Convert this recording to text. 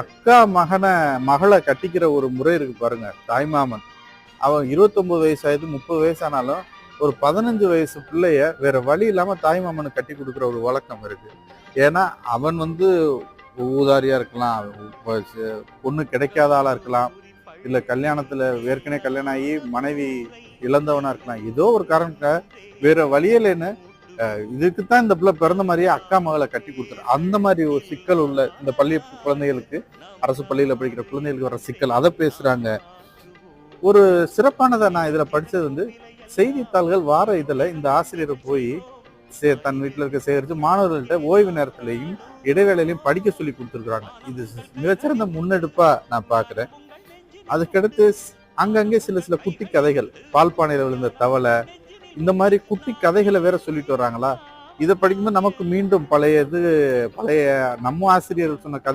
அக்கா மகனை மகளை கட்டிக்கிற ஒரு முறை இருக்கு பாருங்க தாய்மாமன். அவன் 29 வயசு ஆயிடுது முப்பது வயசானாலும் ஒரு பதினஞ்சு வயசு பிள்ளைய வேற வழி இல்லாம தாய்மாமனை கட்டி கொடுக்குற ஒரு வழக்கம் இருக்கு. ஏன்னா அவன் வந்து ஊதாரியா இருக்கலாம் பொண்ணு கிடைக்காத ஆளா இருக்கலாம் இல்ல கல்யாணத்துல ஏற்கனவே கல்யாணம் ஆகி மனைவி இழந்தவனா இருக்கலாம். ஏதோ ஒரு காரணத்தை வேற வழியிலன்னு இதுக்கு தான் இந்த பிள்ளை பிறந்த மாதிரியே அக்கா மகளை கட்டி கொடுத்துரு. அந்த மாதிரி ஒரு சிக்கல் உள்ள இந்த பள்ளி குழந்தைகளுக்கு அரசு பள்ளியில் படிக்கிற குழந்தைகளுக்கு வர சிக்கல். அதை பேசுறாங்க. ஒரு சிறப்பானதை நான் இதில் படித்தது வந்து செய்தித்தாள்கள் வார இதில் இந்த ஆசிரியரை போய் சே- தன் வீட்டில் இருக்க சேகரித்து மாணவர்கள்ட்ட ஓய்வு நேரத்திலையும் இடைவேளையிலையும் படிக்க சொல்லி கொடுத்துருக்குறாங்க. இது மிகச்சிறந்த முன்னெடுப்பாக நான் பார்க்குறேன் அதுக்கடுத்து அங்கங்கே சில சில குட்டி கதைகள். பால்பானையில் விழுந்த தவளை இந்த மாதிரி குட்டி கதைகளை வேற சொல்லிட்டு வர்றாங்களா? இதை படிக்கும்போது நமக்கு மீண்டும் பழைய இது பழைய நம்ம ஆசிரியர் சொன்ன கதை